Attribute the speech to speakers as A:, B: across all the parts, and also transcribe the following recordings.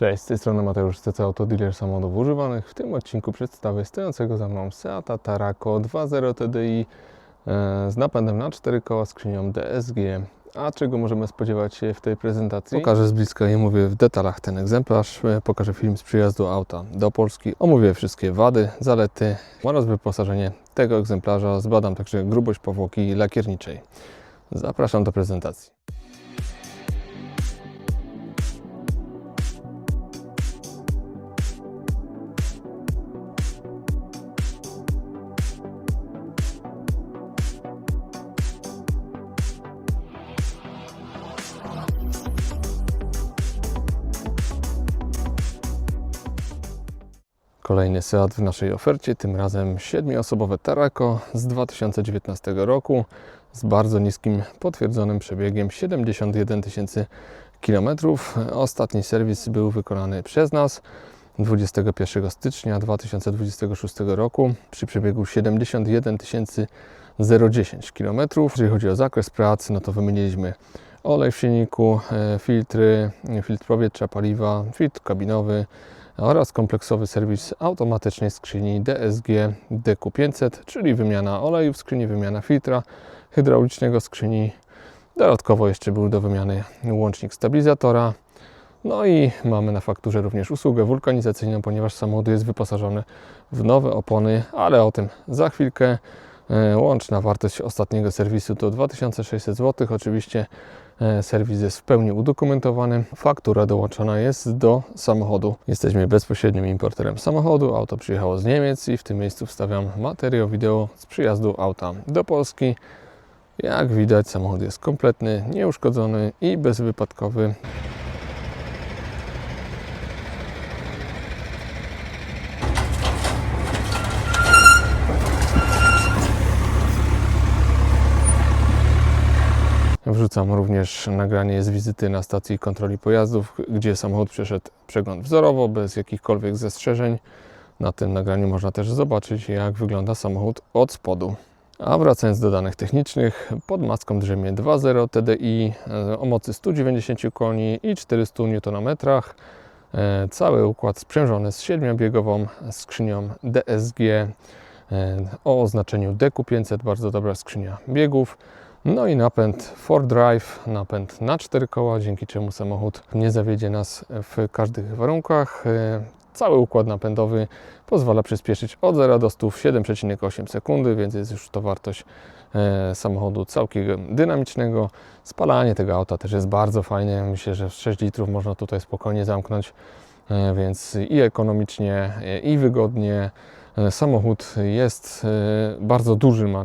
A: Cześć, z tej strony Mateusz CC Auto Dealer samochodów używanych. W tym odcinku przedstawię stojącego za mną Seata Tarako 2.0 TDI e, z napędem na 4 koła skrzynią DSG. A czego możemy spodziewać się w tej prezentacji? Pokażę z bliska i omówię w detalach ten egzemplarz. E, Pokażę film z przyjazdu auta do Polski. Omówię wszystkie wady, zalety oraz wyposażenie tego egzemplarza. Zbadam także grubość powłoki lakierniczej. Zapraszam do prezentacji. Kolejny Seat w naszej ofercie, tym razem 7-osobowe Tarako z 2019 roku z bardzo niskim potwierdzonym przebiegiem 71 tysięcy kilometrów. Ostatni serwis był wykonany przez nas 21 stycznia 2026 roku przy przebiegu 71 010 km. Jeżeli chodzi o zakres pracy, no to wymieniliśmy olej w silniku, e, filtry, filtr powietrza, paliwa, filtr kabinowy, oraz kompleksowy serwis automatycznej skrzyni DSG DQ500, czyli wymiana oleju w skrzyni, wymiana filtra hydraulicznego skrzyni. Dodatkowo jeszcze był do wymiany łącznik stabilizatora. No i mamy na fakturze również usługę wulkanizacyjną, ponieważ samochód jest wyposażony w nowe opony, ale o tym za chwilkę. E, Łączna wartość ostatniego serwisu to 2600 zł. Oczywiście serwis jest w pełni udokumentowany. Faktura dołączona jest do samochodu. Jesteśmy bezpośrednim importerem samochodu. Auto przyjechało z Niemiec i w tym miejscu wstawiam materiał wideo z przyjazdu auta do Polski. Jak widać samochód jest kompletny, nieuszkodzony i bezwypadkowy. Wrzucam również nagranie z wizyty na stacji kontroli pojazdów, gdzie samochód przeszedł przegląd wzorowo, bez jakichkolwiek zastrzeżeń. Na tym nagraniu można też zobaczyć, jak wygląda samochód od spodu. A wracając do danych technicznych, pod maską drzemie 2.0 TDI e, o mocy 190 koni i 400 Nm. E, Cały układ sprzężony z 7-biegową skrzynią DSG e, o oznaczeniu DQ500, bardzo dobra skrzynia biegów. No i napęd 4Drive, napęd na 4 koła, dzięki czemu samochód nie zawiedzie nas w każdych warunkach. E, Cały układ napędowy pozwala przyspieszyć od 0 do 100 w 7,8 sekundy, więc jest już to wartość e, samochodu całkiem dynamicznego. Spalanie tego auta też jest bardzo fajne. Myślę, że w 6 litrów można tutaj spokojnie zamknąć, e, więc i ekonomicznie, i wygodnie. Samochód jest bardzo duży, ma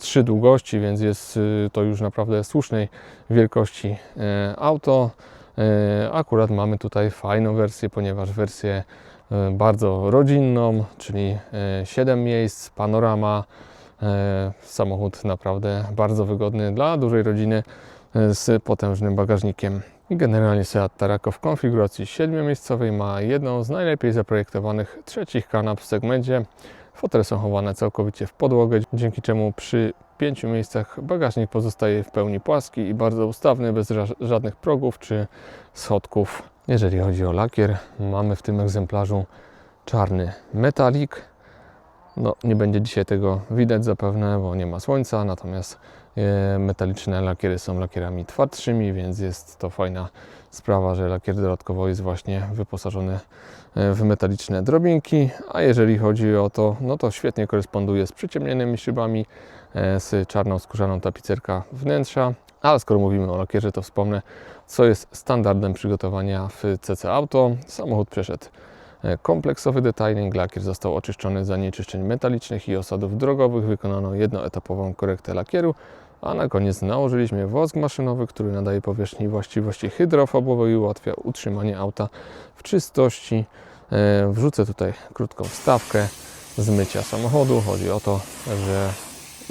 A: 4,73 długości, więc jest e, to już naprawdę słusznej wielkości e, auto. E, Akurat mamy tutaj fajną wersję, ponieważ wersję bardzo rodzinną, czyli e, 7 miejsc, panorama. Samochód naprawdę bardzo wygodny dla dużej rodziny z potężnym bagażnikiem. Generalnie Seat Tarako w konfiguracji 7-miejscowej ma jedną z najlepiej zaprojektowanych trzecich kanap w segmencie. Fotele są chowane całkowicie w podłogę, dzięki czemu przy pięciu miejscach bagażnik pozostaje w pełni płaski i bardzo ustawny, bez ża- żadnych progów czy schodków. Jeżeli chodzi o lakier, mamy w tym egzemplarzu czarny metalik. No, nie będzie dzisiaj tego widać zapewne, bo nie ma słońca, natomiast metaliczne lakiery są lakierami twardszymi, więc jest to fajna sprawa, że lakier dodatkowo jest właśnie wyposażony e, w metaliczne drobinki, a jeżeli chodzi o to, no to świetnie koresponduje z przyciemnionymi szybami, e, z czarną skórzaną tapicerka wnętrza, ale skoro mówimy o lakierze, to wspomnę, co jest standardem przygotowania w CC Auto. Samochód przeszedł e, kompleksowy detailing, lakier został oczyszczony z zanieczyszczeń metalicznych i osadów drogowych, wykonano jednoetapową korektę lakieru, a na koniec nałożyliśmy wosk maszynowy, który nadaje powierzchni właściwości hydrofobowe i ułatwia utrzymanie auta w czystości. E, Wrzucę tutaj krótką wstawkę zmycia samochodu. Chodzi o to, że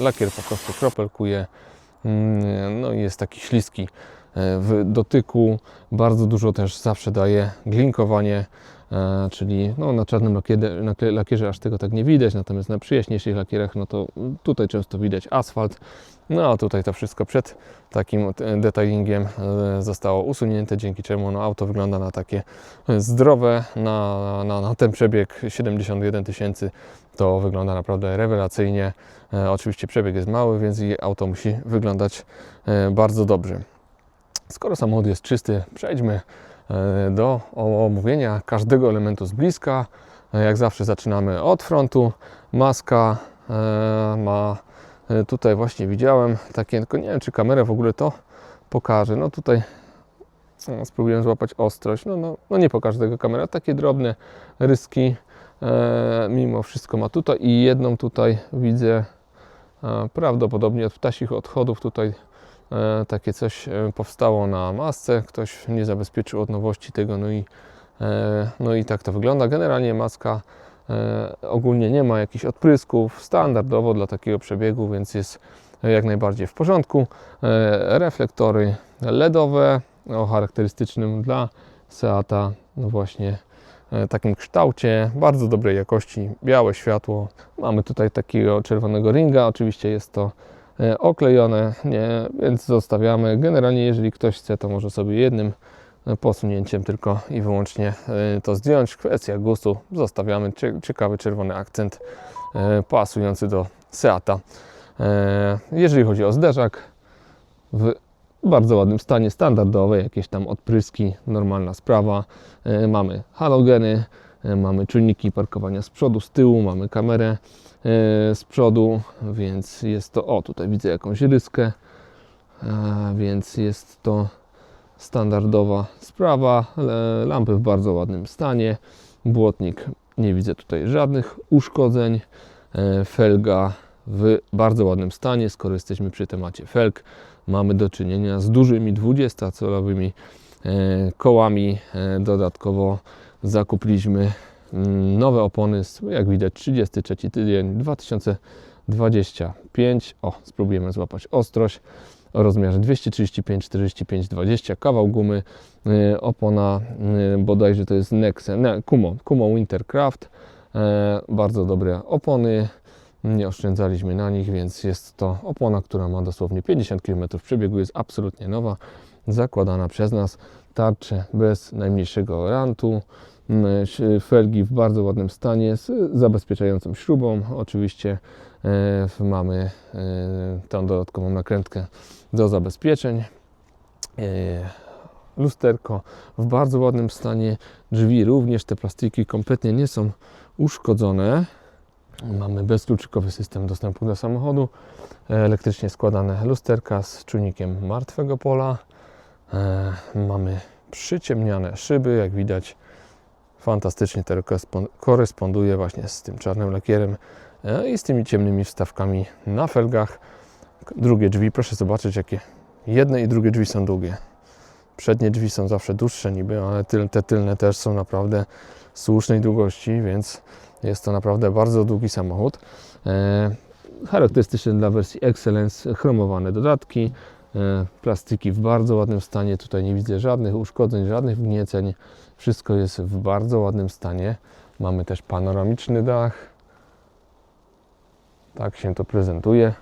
A: lakier po prostu kropelkuje, mm, no i jest taki śliski e, w dotyku. Bardzo dużo też zawsze daje glinkowanie czyli no, na czarnym lakierze, na lakierze aż tego tak nie widać, natomiast na przyjaźniejszych lakierach no to tutaj często widać asfalt. No a tutaj to wszystko przed takim e, detailingiem e, zostało usunięte, dzięki czemu no, auto wygląda na takie e, zdrowe, na, na, na ten przebieg 71 tysięcy to wygląda naprawdę rewelacyjnie. E, oczywiście przebieg jest mały, więc i auto musi wyglądać e, bardzo dobrze. Skoro samochód jest czysty, przejdźmy e, do omówienia każdego elementu z bliska. E, Jak zawsze zaczynamy od frontu. Maska e, ma e, tutaj właśnie widziałem takie, tylko nie wiem czy kamera w ogóle to pokaże. No tutaj no, spróbuję złapać ostrość. No, no, no nie pokaże tego kamera. Takie drobne ryski e, mimo wszystko ma tutaj i jedną tutaj widzę e, prawdopodobnie od ptasich odchodów tutaj e, takie coś e, powstało na masce, ktoś nie zabezpieczył od nowości tego, no i, e, no i tak to wygląda. Generalnie maska e, ogólnie nie ma jakichś odprysków, standardowo dla takiego przebiegu, więc jest jak najbardziej w porządku. E, reflektory LEDowe o charakterystycznym dla Seata, no właśnie e, takim kształcie, bardzo dobrej jakości, białe światło. Mamy tutaj takiego czerwonego ringa, oczywiście jest to e, oklejone, nie, więc zostawiamy. Generalnie jeżeli ktoś chce, to może sobie jednym e, posunięciem tylko i wyłącznie e, to zdjąć. Kwestia gustu, zostawiamy Cie- ciekawy czerwony akcent e, pasujący do Seata. E, Jeżeli chodzi o zderzak, w bardzo ładnym stanie, standardowe, jakieś tam odpryski, normalna sprawa. E, Mamy halogeny, e, mamy czujniki parkowania z przodu, z tyłu, mamy kamerę e, z przodu, więc jest to, o tutaj widzę jakąś ryskę, a więc jest to standardowa sprawa. Lampy w bardzo ładnym stanie, błotnik, nie widzę tutaj żadnych uszkodzeń, E, felga w bardzo ładnym stanie, skoro jesteśmy przy temacie felg. Mamy do czynienia z dużymi 20-calowymi e, kołami. E, Dodatkowo zakupiliśmy nowe opony, jak widać 33 tydzień 2025. O, spróbujemy złapać ostrość. O rozmiarze 235, 45, 20, kawał gumy, e, opona e, bodajże to jest Nexe, nie, Kumo, Kumo Wintercraft, e, bardzo dobre opony, nie oszczędzaliśmy na nich, więc jest to opona, która ma dosłownie 50 km przebiegu, jest absolutnie nowa, zakładana przez nas, tarcze bez najmniejszego rantu, felgi w bardzo ładnym stanie z zabezpieczającą śrubą, oczywiście e, mamy e, tą dodatkową nakrętkę do zabezpieczeń. E, lusterko w bardzo ładnym stanie, drzwi również, te plastiki kompletnie nie są uszkodzone. Mamy bezkluczykowy system dostępu do samochodu, elektrycznie składane lusterka z czujnikiem martwego pola. Mamy przyciemniane szyby, jak widać fantastycznie to korespon- koresponduje właśnie z tym czarnym lakierem e, i z tymi ciemnymi wstawkami na felgach. Drugie drzwi, proszę zobaczyć jakie jedne i drugie drzwi są długie. Przednie drzwi są zawsze dłuższe niby, ale te tylne też są naprawdę słusznej długości, więc jest to naprawdę bardzo długi samochód. E, charakterystyczny dla wersji Excellence chromowane dodatki, plastiki w bardzo ładnym stanie. Tutaj nie widzę żadnych uszkodzeń, żadnych wgnieceń. Wszystko jest w bardzo ładnym stanie. Mamy też panoramiczny dach. Tak się to prezentuje.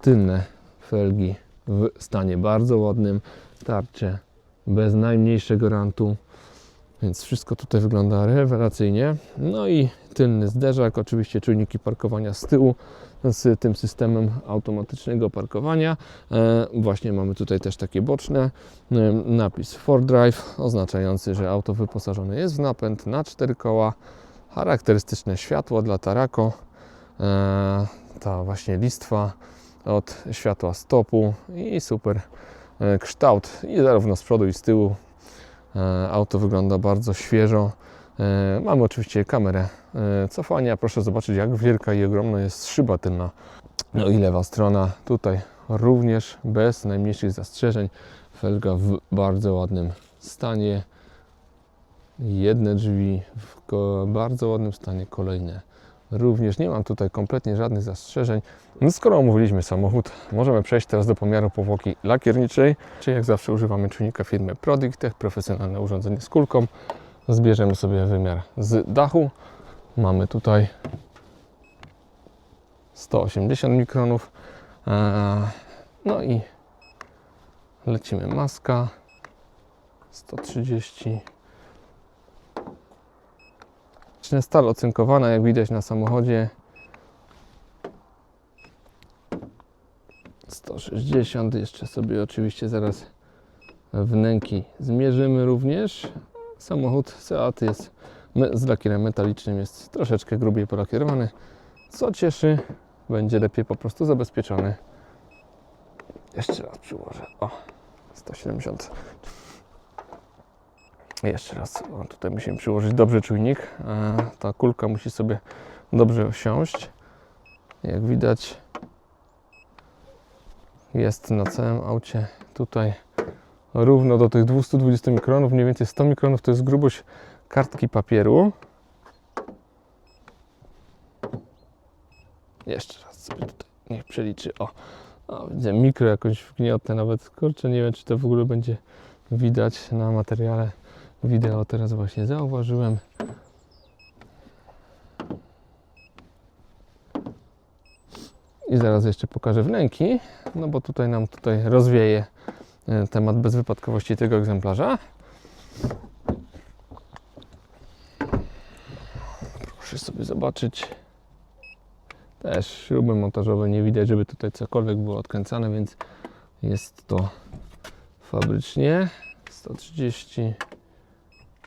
A: Tylne felgi w stanie bardzo ładnym. Tarcze bez najmniejszego rantu. Więc wszystko tutaj wygląda rewelacyjnie. No i tylny zderzak, oczywiście czujniki parkowania z tyłu z tym systemem automatycznego parkowania. E, właśnie mamy tutaj też takie boczne e, napis For Drive oznaczający, że auto wyposażone jest w napęd na cztery koła. Charakterystyczne światło dla Tarako. E, ta właśnie listwa od światła stopu i super kształt i zarówno z przodu i z tyłu Auto wygląda bardzo świeżo. E, Mamy oczywiście kamerę e, cofania. Proszę zobaczyć, jak wielka i ogromna jest szyba tylna. No i lewa strona tutaj również bez najmniejszych zastrzeżeń. Felga w bardzo ładnym stanie. Jedne drzwi w bardzo ładnym stanie, kolejne również. Nie mam tutaj kompletnie żadnych zastrzeżeń. No skoro omówiliśmy samochód, możemy przejść teraz do pomiaru powłoki lakierniczej. Czyli jak zawsze używamy czujnika firmy Prodictech, profesjonalne urządzenie z kulką. Zbierzemy sobie wymiar z dachu. Mamy tutaj 180 mikronów. Eee, No i lecimy maska 130. Stal ocynkowana, jak widać na samochodzie. 160. Jeszcze sobie oczywiście zaraz wnęki zmierzymy również. Samochód Seat jest z lakierem metalicznym, jest troszeczkę grubiej polakierowany, co cieszy, będzie lepiej po prostu zabezpieczony. Jeszcze raz przyłożę. O, 170. Jeszcze raz, o, tutaj musimy przyłożyć dobrze czujnik. Ta kulka musi sobie dobrze osiąść. Jak widać, jest na całym aucie tutaj równo do tych 220 mikronów, mniej więcej 100 mikronów to jest grubość kartki papieru. Jeszcze raz sobie tutaj niech przeliczy. O, o widzę mikro jakąś wgniotę nawet. Kurczę, nie wiem czy to w ogóle będzie widać na materiale wideo. Teraz właśnie zauważyłem. I zaraz jeszcze pokażę wnęki, no bo tutaj nam tutaj rozwieje temat bezwypadkowości tego egzemplarza. Proszę sobie zobaczyć. Też śruby montażowe nie widać, żeby tutaj cokolwiek było odkręcane, więc jest to fabrycznie 130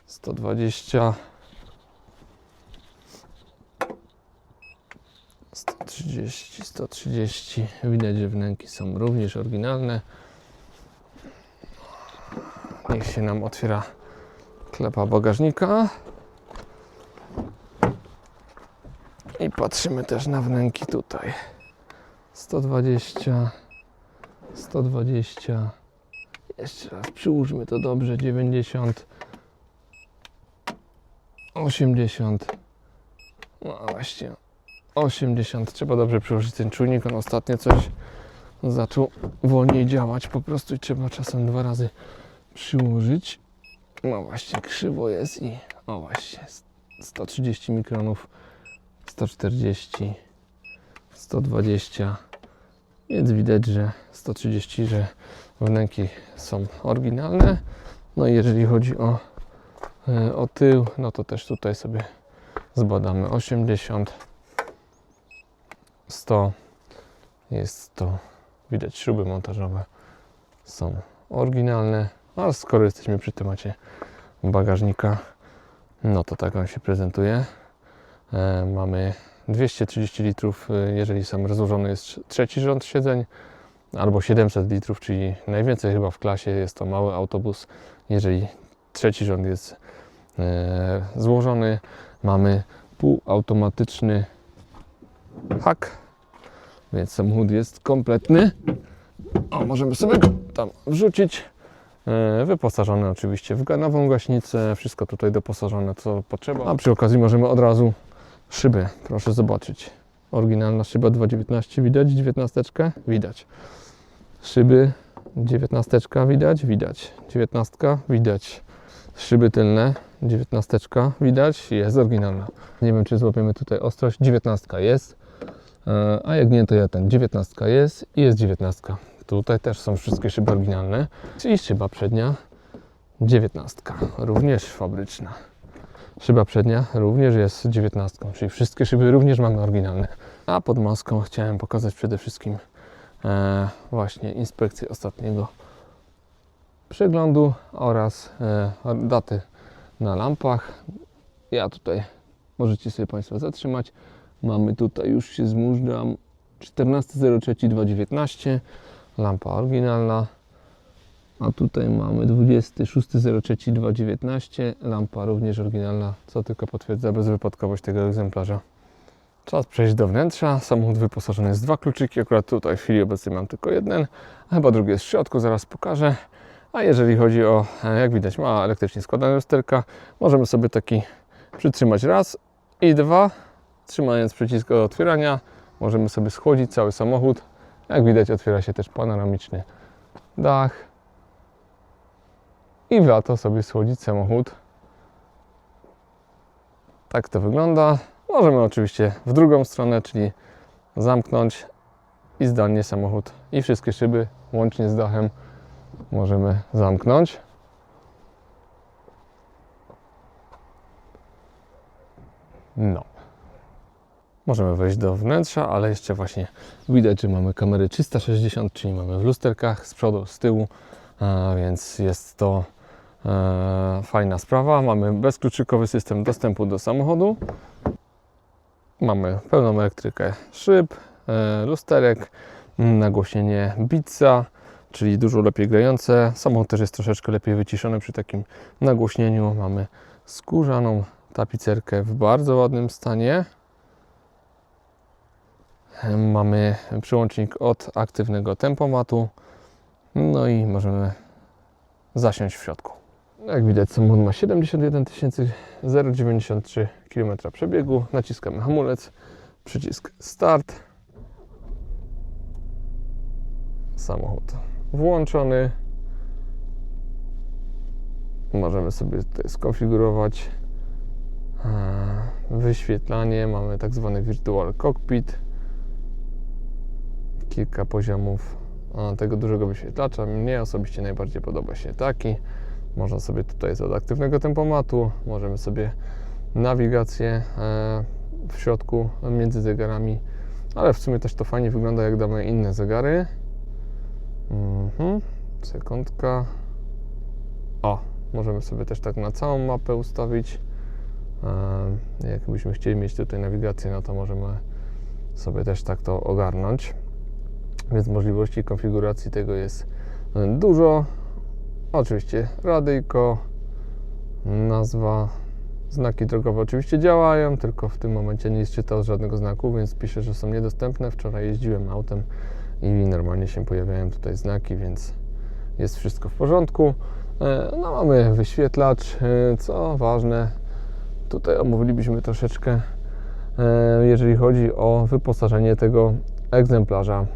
A: 120 130 130 widać, że wnęki są również oryginalne niech się nam otwiera klepa bagażnika. I patrzymy też na wnęki tutaj. 120 120 jeszcze raz przyłóżmy to dobrze. 90 80 no właśnie 80 trzeba dobrze przyłożyć ten czujnik. On ostatnio coś zaczął wolniej działać. Po prostu trzeba czasem dwa razy przyłożyć. No właśnie krzywo jest i o właśnie 130 mikronów 140 120 więc widać, że 130, że wnęki są oryginalne. No i jeżeli chodzi o, e, o tył, no to też tutaj sobie zbadamy. 80 100 jest to widać śruby montażowe są oryginalne a skoro jesteśmy przy temacie bagażnika no to tak on się prezentuje e, mamy 230 litrów e, jeżeli sam rozłożony jest trzeci rząd siedzeń albo 700 litrów czyli najwięcej chyba w klasie jest to mały autobus jeżeli trzeci rząd jest e, złożony mamy półautomatyczny hak więc samochód jest kompletny. O, możemy sobie go tam wrzucić. E, Wyposażony oczywiście w nową gaśnicę, wszystko tutaj doposażone co potrzeba. A przy okazji możemy od razu szyby, proszę zobaczyć. Oryginalna szyba 2.19 widać, 19 widać. Szyby 19 widać, widać. 19 widać. Szyby tylne 19 widać, jest oryginalna. Nie wiem czy złapiemy tutaj ostrość, 19 jest. E, A jak nie, to ja ten 19 jest i jest 19. Tutaj też są wszystkie szyby oryginalne. I szyba przednia 19, również fabryczna. Szyba przednia również jest 19, czyli wszystkie szyby również mamy oryginalne. A pod maską chciałem pokazać przede wszystkim e, właśnie inspekcję ostatniego przeglądu oraz e, daty na lampach. Ja tutaj możecie sobie Państwo zatrzymać. Mamy tutaj, już się zmużdżam, 14.03.2019, lampa oryginalna. A tutaj mamy 26.03.2019, lampa również oryginalna, co tylko potwierdza bezwypadkowość tego egzemplarza. Czas przejść do wnętrza. Samochód wyposażony jest w dwa kluczyki. Akurat tutaj w chwili obecnej mam tylko jeden, a chyba drugi jest w środku, zaraz pokażę. A jeżeli chodzi o, e, jak widać, ma elektrycznie składane lusterka, możemy sobie taki przytrzymać raz i dwa. Trzymając przycisk do otwierania, możemy sobie schłodzić cały samochód. Jak widać, otwiera się też panoramiczny dach. I warto sobie schłodzić samochód Tak to wygląda. Możemy oczywiście w drugą stronę, czyli zamknąć i zdalnie samochód i wszystkie szyby, łącznie z dachem, możemy zamknąć. No. Możemy wejść do wnętrza, ale jeszcze właśnie widać, że mamy kamery 360, czyli mamy w lusterkach z przodu, z tyłu, więc jest to e, fajna sprawa. Mamy bezkluczykowy system dostępu do samochodu. Mamy pełną elektrykę szyb, e, lusterek, nagłośnienie Beatsa, czyli dużo lepiej grające. Samochód też jest troszeczkę lepiej wyciszony przy takim nagłośnieniu. Mamy skórzaną tapicerkę w bardzo ładnym stanie. Mamy przyłącznik od aktywnego tempomatu. No i możemy zasiąść w środku. Jak widać samochód ma 71 093 km przebiegu. Naciskamy hamulec, przycisk start. Samochód włączony. Możemy sobie tutaj skonfigurować e, wyświetlanie. Mamy tak zwany virtual cockpit. Kilka poziomów tego dużego wyświetlacza. Mnie osobiście najbardziej podoba się taki. Można sobie tutaj z aktywnego tempomatu, możemy sobie nawigację e, w środku między zegarami, ale w sumie też to fajnie wygląda jak damy inne zegary. Mhm. Sekundka. O, możemy sobie też tak na całą mapę ustawić. E, Jakbyśmy chcieli mieć tutaj nawigację, no to możemy sobie też tak to ogarnąć. Więc możliwości konfiguracji tego jest dużo. Oczywiście radyjko, nazwa, znaki drogowe oczywiście działają, tylko w tym momencie nie czytał żadnego znaku, więc pisze, że są niedostępne. Wczoraj jeździłem autem i normalnie się pojawiają tutaj znaki, więc jest wszystko w porządku. E, No mamy wyświetlacz, e, co ważne, tutaj omówilibyśmy troszeczkę, e, jeżeli chodzi o wyposażenie tego egzemplarza.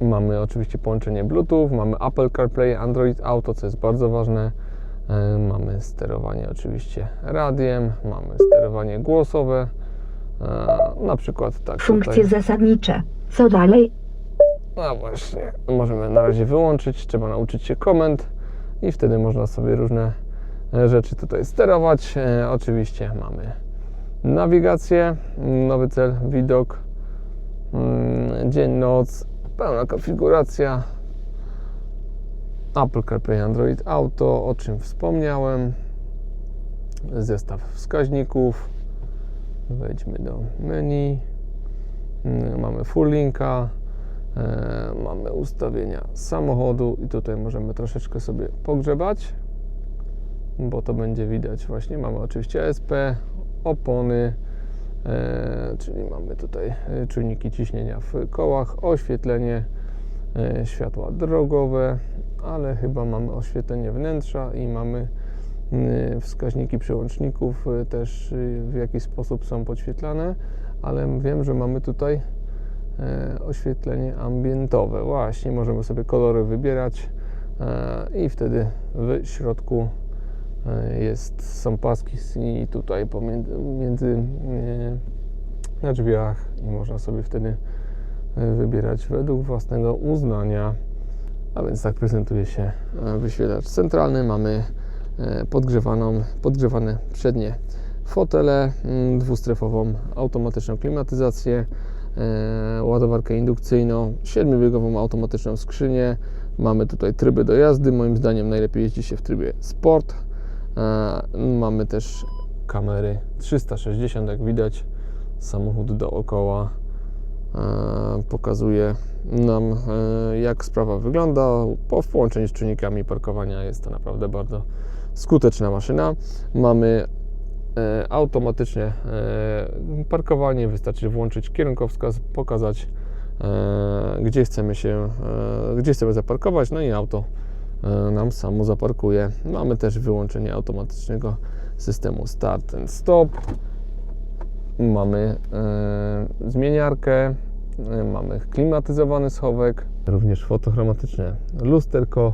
A: Mamy oczywiście połączenie Bluetooth, mamy Apple CarPlay, Android Auto, co jest bardzo ważne. E, Mamy sterowanie oczywiście radiem, mamy sterowanie głosowe. E, Na przykład tak
B: Funkcje
A: tutaj.
B: zasadnicze. Co dalej?
A: No właśnie, możemy na razie wyłączyć, trzeba nauczyć się komend i wtedy można sobie różne e, rzeczy tutaj sterować. Oczywiście mamy nawigację, nowy cel, widok, mm, dzień, noc, pełna konfiguracja. Apple CarPlay, Android Auto, o czym wspomniałem. Zestaw wskaźników. Wejdźmy do menu. Mm, Mamy full linka. E, mamy ustawienia samochodu i tutaj możemy troszeczkę sobie pogrzebać, bo to będzie widać właśnie. Mamy oczywiście SP, opony, czyli mamy tutaj e, czujniki ciśnienia w kołach, oświetlenie, e, światła drogowe, ale chyba mamy oświetlenie wnętrza i mamy wskaźniki przełączników też w jakiś sposób są podświetlane, ale wiem, że mamy tutaj e, oświetlenie ambientowe. Właśnie możemy sobie kolory wybierać e, i wtedy w środku e, jest, są paski i tutaj pomiędzy między, e, na drzwiach i można sobie wtedy e, wybierać według własnego uznania. A więc tak prezentuje się e, wyświetlacz centralny. Mamy e, podgrzewaną, podgrzewane przednie fotele, mm, dwustrefową automatyczną klimatyzację, e, ładowarkę indukcyjną, siedmiobiegową automatyczną skrzynię. Mamy tutaj tryby do jazdy. Moim zdaniem najlepiej jeździ się w trybie sport. E, Mamy też kamery 360, jak widać. Samochód dookoła e, pokazuje nam, e, jak sprawa wygląda. Po połączeniu z czynnikami parkowania jest to naprawdę bardzo skuteczna maszyna. Mamy e, automatyczne e, parkowanie, wystarczy włączyć kierunkowskaz, pokazać gdzie chcemy się, gdzie chcemy zaparkować, no i auto nam samo zaparkuje. Mamy też wyłączenie automatycznego systemu start and stop. Mamy e, zmieniarkę, e, mamy klimatyzowany schowek, również fotochromatyczne lusterko.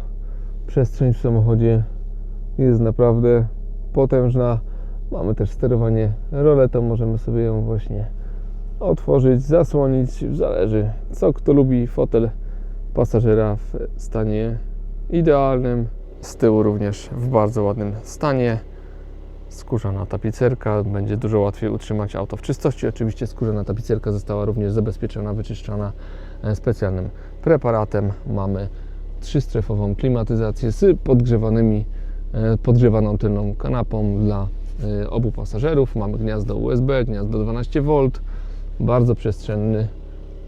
A: Przestrzeń w samochodzie jest naprawdę potężna. Mamy też sterowanie roletą, możemy sobie ją właśnie otworzyć, zasłonić, zależy co kto lubi. Fotel pasażera w stanie idealnym, z tyłu również w bardzo ładnym stanie. Skórzana tapicerka, będzie dużo łatwiej utrzymać auto w czystości. Oczywiście skórzana tapicerka została również zabezpieczona, wyczyszczana e, specjalnym preparatem. Mamy trzystrefową klimatyzację z podgrzewanymi, e, podgrzewaną tylną kanapą dla e, obu pasażerów. Mamy gniazdo USB, gniazdo 12V, bardzo przestrzenny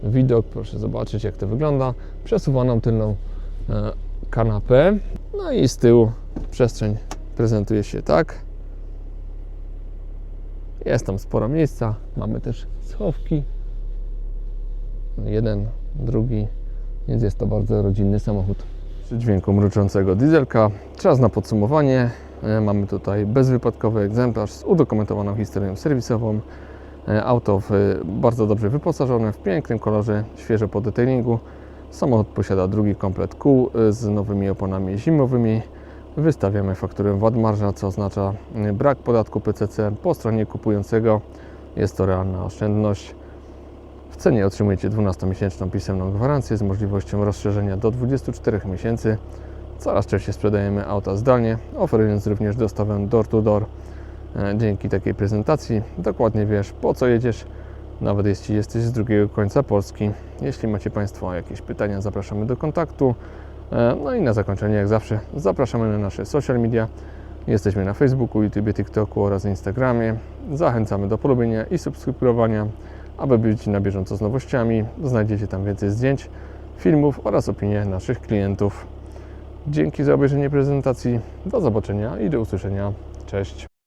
A: widok. Proszę zobaczyć, jak to wygląda. Przesuwaną tylną kanapę. No i z tyłu przestrzeń prezentuje się tak. Jest tam sporo miejsca. Mamy też schowki. Jeden, drugi, więc jest to bardzo rodzinny samochód. Przy dźwięku mruczącego dieselka. Czas na podsumowanie. E, Mamy tutaj bezwypadkowy egzemplarz z udokumentowaną historią serwisową. E, Auto w, bardzo dobrze wyposażone, w pięknym kolorze, świeżo po detailingu. Samochód posiada drugi komplet kół e, z nowymi oponami zimowymi. Wystawiamy fakturę VAT marża, co oznacza e, brak podatku PCC po stronie kupującego. Jest to realna oszczędność. W cenie otrzymujecie 12-miesięczną pisemną gwarancję z możliwością rozszerzenia do 24 miesięcy. Coraz częściej sprzedajemy auta zdalnie, oferując również dostawę door-to-door. E, Dzięki takiej prezentacji dokładnie wiesz, po co jedziesz, nawet jeśli jesteś z drugiego końca Polski. Jeśli macie Państwo jakieś pytania, zapraszamy do kontaktu. E, No i na zakończenie, jak zawsze, zapraszamy na nasze social media. Jesteśmy na Facebooku, YouTube, TikToku oraz Instagramie. Zachęcamy do polubienia i subskrybowania, aby być na bieżąco z nowościami. Znajdziecie tam więcej zdjęć, filmów oraz opinie naszych klientów. Dzięki za obejrzenie prezentacji. Do zobaczenia i do usłyszenia. Cześć.